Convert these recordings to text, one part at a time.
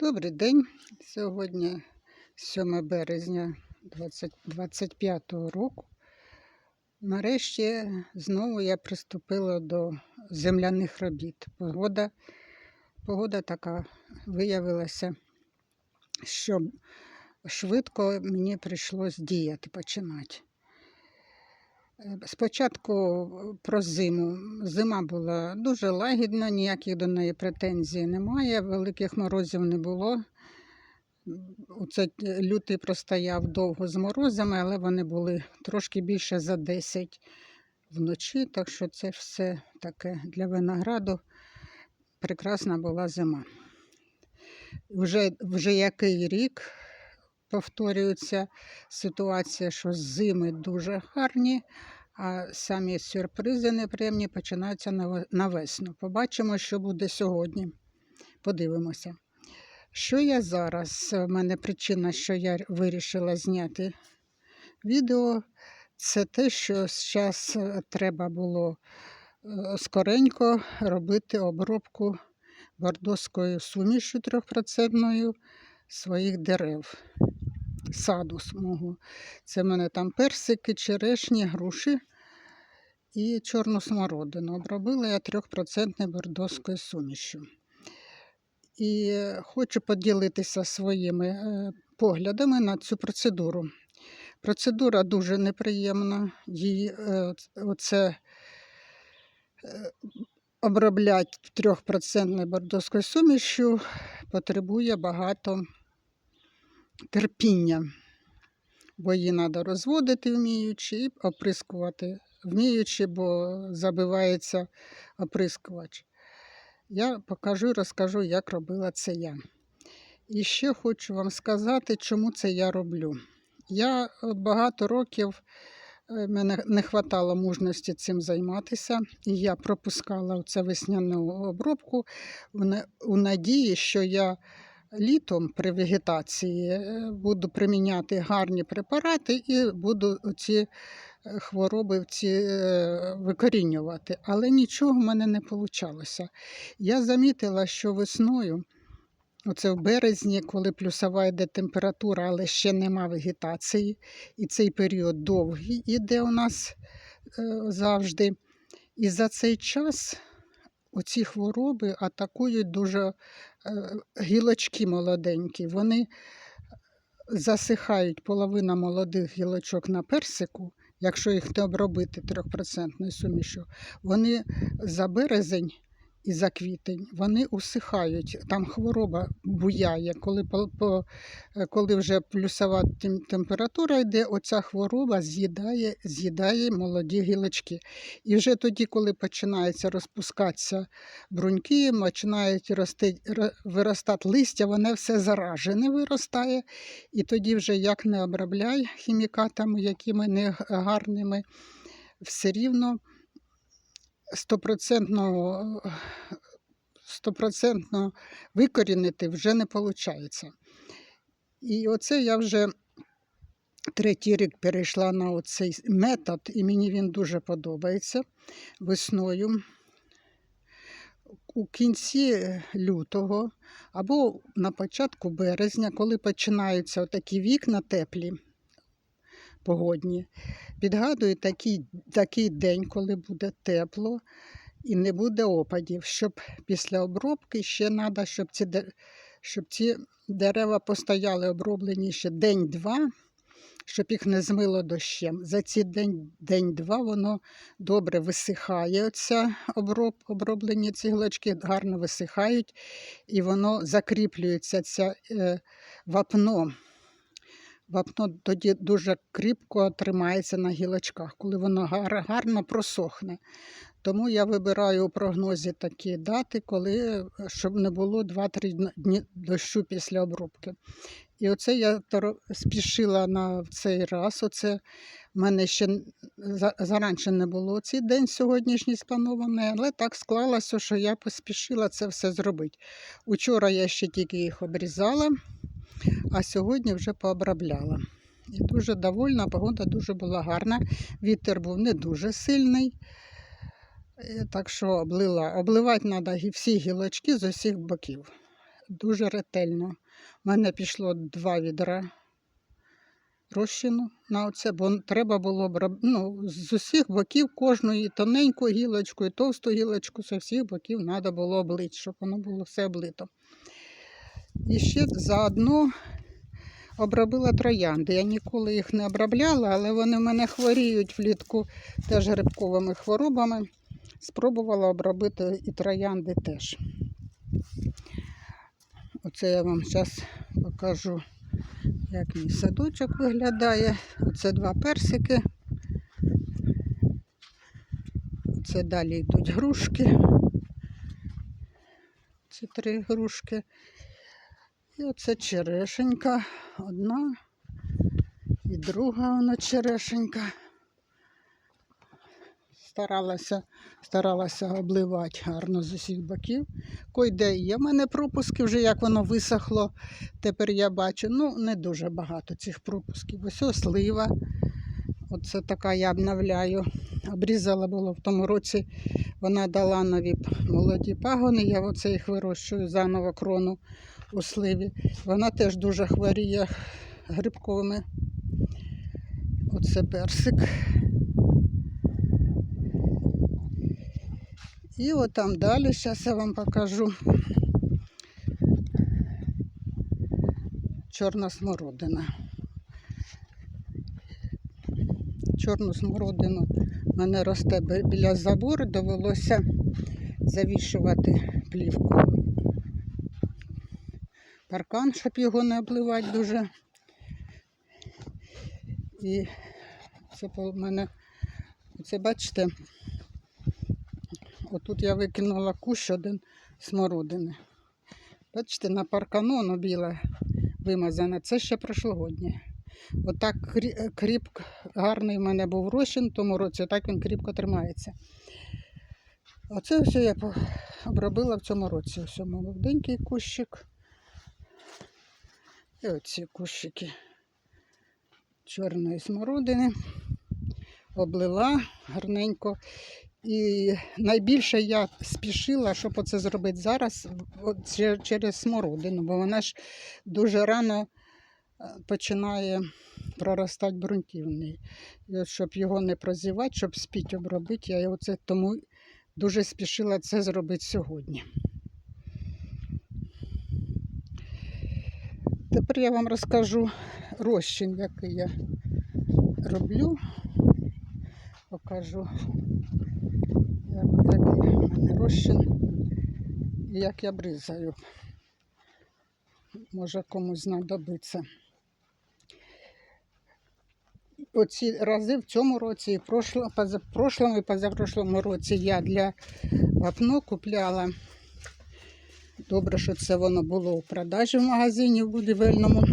Добрий день. Сьогодні 7 березня 2025 року. Нарешті знову я приступила до земляних робіт. Погода, погода така виявилася, що швидко мені прийшлось діяти починати. Е, Спочатку про зиму. Зима була дуже лагідна, ніяких до неї претензій немає, великих морозів не було. Оце лютий простояв довго з морозами, але вони були трошки більше за 10 вночі, так що це все таке для винограду прекрасна була зима. Вже, вже який рік повторюється ситуація, що зими дуже гарні, а самі сюрпризи неприємні починаються на весну. Побачимо, що буде сьогодні. Подивимося. Що я зараз? У мене причина, що я вирішила зняти відео, це те, що зараз треба було е, скоренько робити обробку бордоською сумішю 3% своїх дерев, саду смогу. Це в мене там персики, черешні, груші і чорну смородину. Обробила я 3% бордоською сумішю. І хочу поділитися своїми е, поглядами на цю процедуру. Процедура дуже неприємна. Її е, оце е, оброблять 3% бордоською сумішю потребує багато терпіння, бо її треба розводити вміючи і оприскувати вміючи, бо забивається оприскувач. Я покажу і розкажу, як робила це я. І ще хочу вам сказати, чому це я роблю. Я е, багато років е, мене не вистачало мужності цим займатися, і я пропускала цю весняну обробку в надії, що я літом при вегетації е, буду приміняти гарні препарати і буду ці е, хвороби ці е, викорінювати. Але нічого в мене не вийшло. Я замітила, що весною, оце в березні, коли плюсова йде температура, але ще нема вегетації, і цей період довгий іде у нас завжди. І за цей час оці хвороби атакують дуже е, гілочки молоденькі. Вони засихають половина молодих гілочок на персику, якщо їх не обробити 3% сумішю, вони за березень і за квітень вони усихають. Там хвороба буяє. Коли, по, е, коли вже плюсова температура йде, оця хвороба з'їдає, з'їдає молоді гілочки. І вже тоді, коли починається розпускатися бруньки, починають рости, виростати листя, воно все заражене виростає. І тоді вже як не обробляй хімікатами, якими не гарними, все рівно стопроцентно, стопроцентно викорінити вже не виходить. І оце я вже третій рік перейшла на цей метод, і мені він дуже подобається весною. У кінці лютого або на початку березня, коли починаються такі вікна теплі, погодні, підгадую такий, такий день, коли буде тепло і не буде опадів, щоб після обробки ще треба, щоб ці, щоб ці дерева постояли оброблені ще день-два, щоб їх не змило дощем. За ці день, день-два воно добре висихає, оця оброб, оброблені ці гілочки гарно висихають, і воно закріплюється, ця е, вапно. Вапно тоді дуже кріпко тримається на гілочках, коли воно гар- гарно просохне. Тому я вибираю у прогнозі такі дати, коли, е, щоб не було 2-3 дн- дні дощу після обробки. І оце я спішила на цей раз. Оце в мене ще заранше не було цей день сьогоднішній спланований, але так склалося, що я поспішила це все зробити. Учора я ще тільки їх обрізала, а сьогодні вже пообробляла. І дуже довольна, погода дуже була гарна. Вітер був не дуже сильний. Е, Так що облила. Обливати треба всі гілочки з усіх боків. дуже ретельно. У мене пішло два відра розчину на оце, бо треба було ну, з усіх боків кожної тоненьку гілочку і товсту гілочку з усіх боків треба було облити, щоб воно було все облито. І ще заодно обробила троянди. Я ніколи їх не обробляла, але вони в мене хворіють влітку теж грибковими хворобами. Спробувала обробити і троянди теж. Оце я вам зараз покажу, як мій садочок виглядає. Оце два персики. Це далі йдуть грушки. Це три грушки. І оце черешенька. Одна і друга вона черешенька. Старалася, старалася обливати гарно з усіх боків. Койде є в мене пропуски, вже як воно висохло. Тепер я бачу, ну не дуже багато цих пропусків. Ось слива. Оце така я обновляю. Обрізала було в тому році. Вона дала нові молоді пагони. Я оце їх вирощую заново крону у сливі. Вона теж дуже хворіє грибковими. Оце персик. І от там далі, зараз я вам покажу. Чорна смородина. Чорну смородину мене росте біля забору, довелося завішувати плівкою. Паркан, щоб його не обливати дуже. І це по мене, це бачите, отут я викинула кущ один смородини. Бачите, на паркану воно біле вимазане. Це ще прошлогоднє. Отак крі- кріп гарний в мене був розчин в тому році, отак він кріпко тримається. Оце все я обробила в цьому році. Ось молоденький кущик. І оці кущики чорної смородини. Облила гарненько. І найбільше я спішила, щоб оце зробити зараз через смородину, бо вона ж дуже рано е, починає проростати ґрунтівний. І от щоб його не прозівати, щоб спіть обробити, я його це тому дуже спішила це зробити сьогодні. Тепер я вам розкажу розчин, який я роблю. Покажу, як, який в мене розчин і як я бризаю. Може комусь знадобиться. Оці рази в цьому році, і в прошлому і позапрошлому році я для вапно купляла. Добре, що це воно було у продажі в магазині в будівельному.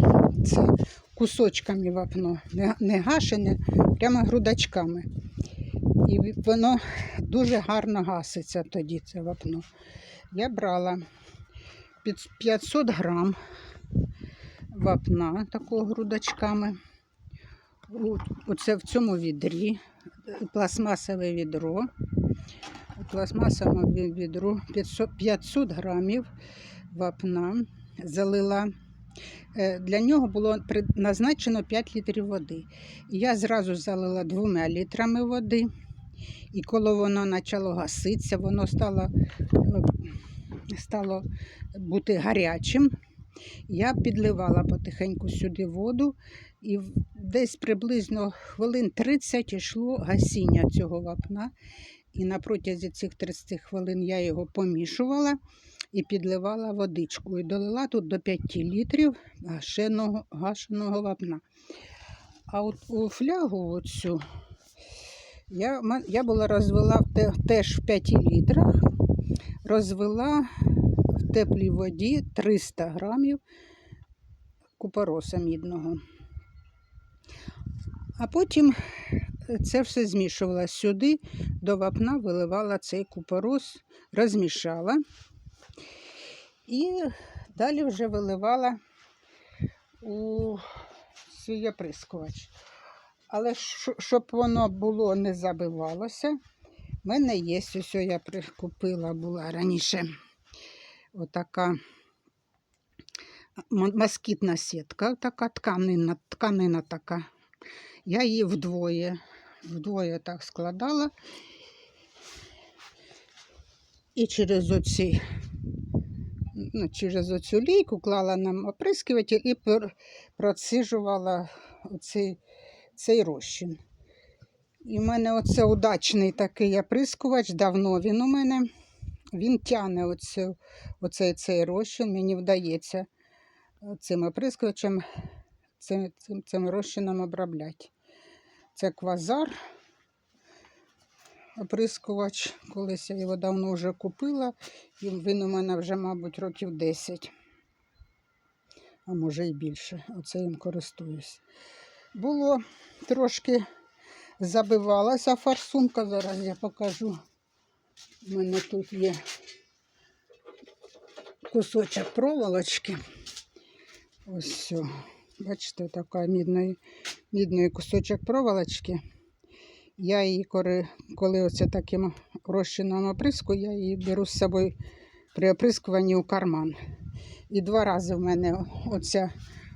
Це кусочками вапно, не, не гашене, прямо грудачками. І воно дуже гарно гаситься тоді, це вапно. Я брала під 500 грам вапна такого грудачками. Оце в цьому відрі, пластмасове відро. У пластмасовому відру 500, 500 грамів вапна залила. Е, Для нього було назначено 5 літрів води. Я зразу залила двома літрами води. І коли воно почало гаситися, воно стало, е, стало бути гарячим. Я підливала потихеньку сюди воду, і десь приблизно хвилин 30 йшло гасіння цього вапна. І на протязі цих 30 хвилин я його помішувала і підливала водичку. І долила тут до 5 літрів гашеного, гашеного вапна. А от у флягу оцю я, я була розвела теж в 5 літрах, розвела в теплій воді 300 грамів купороса мідного. А потім це все змішувала сюди, до вапна виливала цей купорос, розмішала. І далі вже виливала у свій оприскувач. Але щоб воно було не забивалося, в мене є ось я прикупила була раніше отака москітна сітка, така тканина, тканина така. Я її вдвоє, вдвоє так складала. І через оці, ну, через оцю лійку клала на оприскуватель і процижувала оцей, цей розчин. І в мене оце удачний такий оприскувач, давно він у мене. Він тягне оцю, оцей цей розчин, мені вдається е, цим оприскувачем, цим, цим, цим розчином обробляти. Це квазар оприскувач. Колись я його давно вже купила, і він у мене вже, мабуть, років 10, а може і більше. Оце їм користуюсь. Було трошки забивалася форсунка, зараз я покажу. У мене тут є кусочок проволочки. Ось все. Бачите, така мідний, мідний кусочок проволочки. Я її, коли, коли оце таким розчином оприску, я її беру з собою при оприскуванні у карман. І два рази в мене оця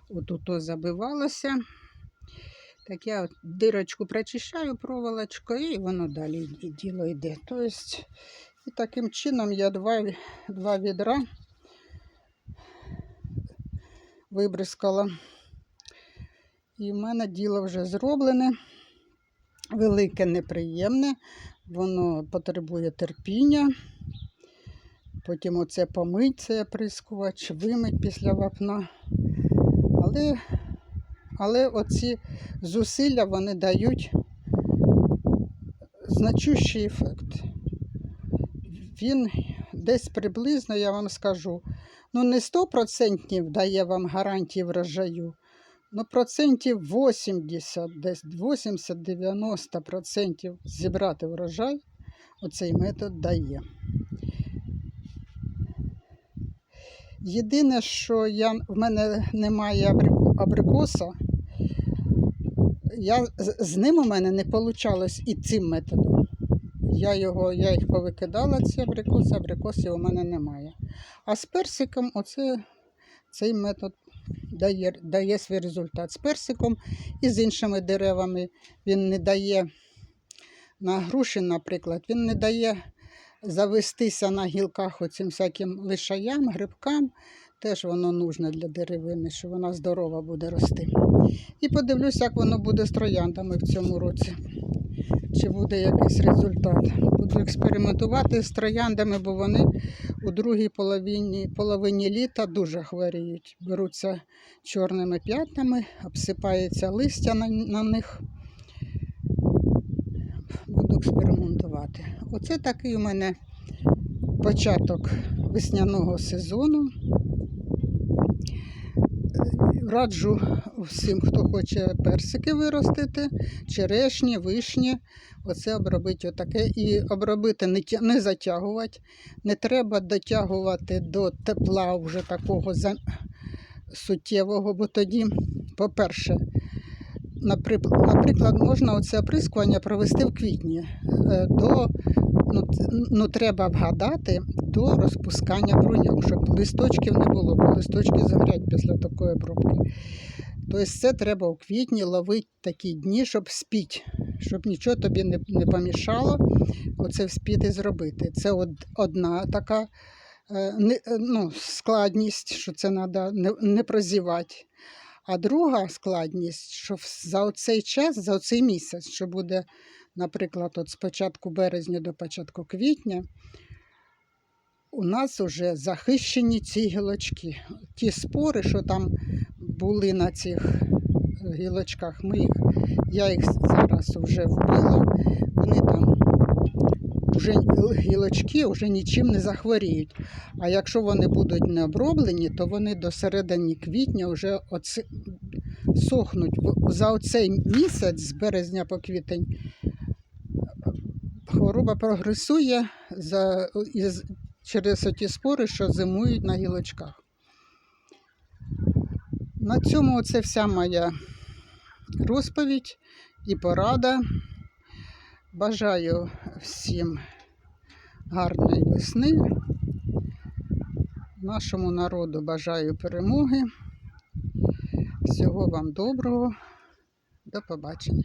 отут забивалося. Так я от дирочку прочищаю проволочкою і воно далі діло йде. Тобто, і таким чином я два, два відра вибризкала. І в мене діло вже зроблене, велике, неприємне, воно потребує терпіння. Потім оце помить, це оприскувач, вимить після вапна. Але, але оці зусилля вони дають значущий ефект. Він десь приблизно, я вам скажу, ну не 100% дає вам гарантії врожаю, ну процентів 80, десь 80-90% зібрати врожай оцей метод дає. Єдине, що я, в мене немає абрико- абрикоса, я, з ним у мене не вийшло і цим методом. Я, його, я їх повикидала, ці абрикоси, абрикосів у мене немає. А з персиком оце, цей метод дає, дає свій результат. З персиком і з іншими деревами він не дає на груші, наприклад, він не дає завестися на гілках оцим всяким лишаям, грибкам. Теж воно нужне для деревини, що вона здорова буде рости. І подивлюсь, як воно буде з трояндами в цьому році. Чи буде якийсь результат. Буду експериментувати з трояндами, бо вони у другій половині, половині літа дуже хворіють. Беруться чорними п'ятнами, обсипається листя на, на них. Буду експериментувати. Оце такий у мене початок весняного сезону. Раджу всім, хто хоче персики виростити, черешні, вишні. Оце обробити отаке. І обробити не, не затягувати. Не треба дотягувати до тепла вже такого суттєвого, бо тоді, по-перше, наприклад, можна оце оприскування провести в квітні. Е, До, ну, ну, треба вгадати до розпускання бруньок, щоб листочків не було, бо листочки загорять після такої обробки. Тобто це треба у квітні ловити такі дні, щоб спіть, щоб нічого тобі не, не помішало оце вспіти зробити. Це от одна така е, не, е, ну, складність, що це треба не, не прозівати. А друга складність, що за цей час, за цей місяць, що буде, наприклад, от з початку березня до початку квітня, у нас вже захищені ці гілочки. Ті спори, що там були на цих е, гілочках, ми їх, я їх зараз вже вбила, вони там вже гілочки вже нічим не захворіють. А якщо вони будуть не оброблені, то вони до середини квітня вже оці... сохнуть. За оцей місяць, з березня по квітень, хвороба прогресує за... із... через ті спори, що зимують на гілочках. На цьому це вся моя розповідь і порада. Бажаю всім гарної весни, Нашому народу бажаю перемоги. Всього вам доброго. До побачення.